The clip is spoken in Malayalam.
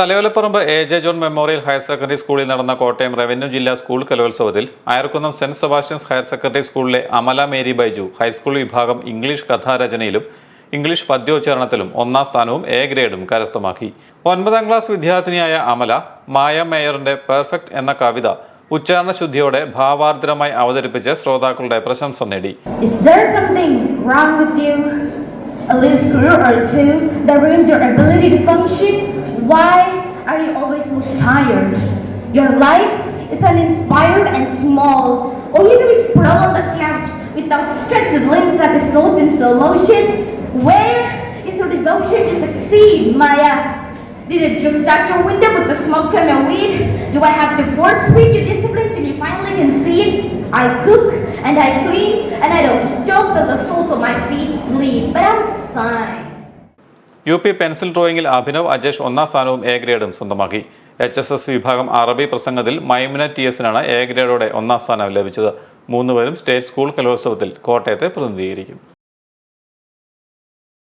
Thalayolaparambu A J John memorial higher secondary സ്കൂളിൽ നടന്ന കോട്ടയം റവന്യൂ ജില്ലാ സ്കൂൾ കലോത്സവത്തിൽ Ayarkunnam saint Sebastian's higher secondary സ്കൂളിലെ Amala Mary Biju high school വിഭാഗം ഇംഗ്ലീഷ് കഥാരചനയിലും ഇംഗ്ലീഷ് പദ്യോച്ചാരണത്തിലും ഒന്നാം സ്ഥാനവും എ ഗ്രേഡും കരസ്ഥമാക്കി ഒൻപതാം ക്ലാസ് വിദ്യാർത്ഥിനിയായ അമല മായ മേയറിന്റെ പെർഫെക്റ്റ് എന്ന കവിത ഉച്ചാരണ ശുദ്ധിയോടെ ഭാവാർദ്രമായി അവതരിപ്പിച്ച് ശ്രോതാക്കളുടെ പ്രശംസ നേടി? A little screw or two that ruins your ability to function? Why are you always so tired? Your life is uninspired and small. All you do is sprawl on the couch with outstretched limbs like a sloth in slow motion. Where is your devotion to succeed, Maya? Did it drift out your window with the smoke from your weed? Do I have to force feed you discipline till you finally concede? I cook and I clean and I don't stop till the soles of my feet bleed, but I'm fine. U P pencil ഡ്രോയിങ്ങിൽ Abhinav Ajesh ഒന്നാം സ്ഥാനവും എ ഗ്രേഡും സ്വന്തമാക്കി. എച്ച് എസ് എസ് വിഭാഗം അറബി പ്രസംഗത്തിൽ മൈമുന ടി എസിനാണ് എ ഗ്രേഡോടെ ഒന്നാം സ്ഥാനം ലഭിച്ചത്. മൂന്നുപേരും സ്റ്റേറ്റ് സ്കൂൾ കലോത്സവത്തിൽ കോട്ടയത്തെ പ്രതിനിധീകരിക്കും.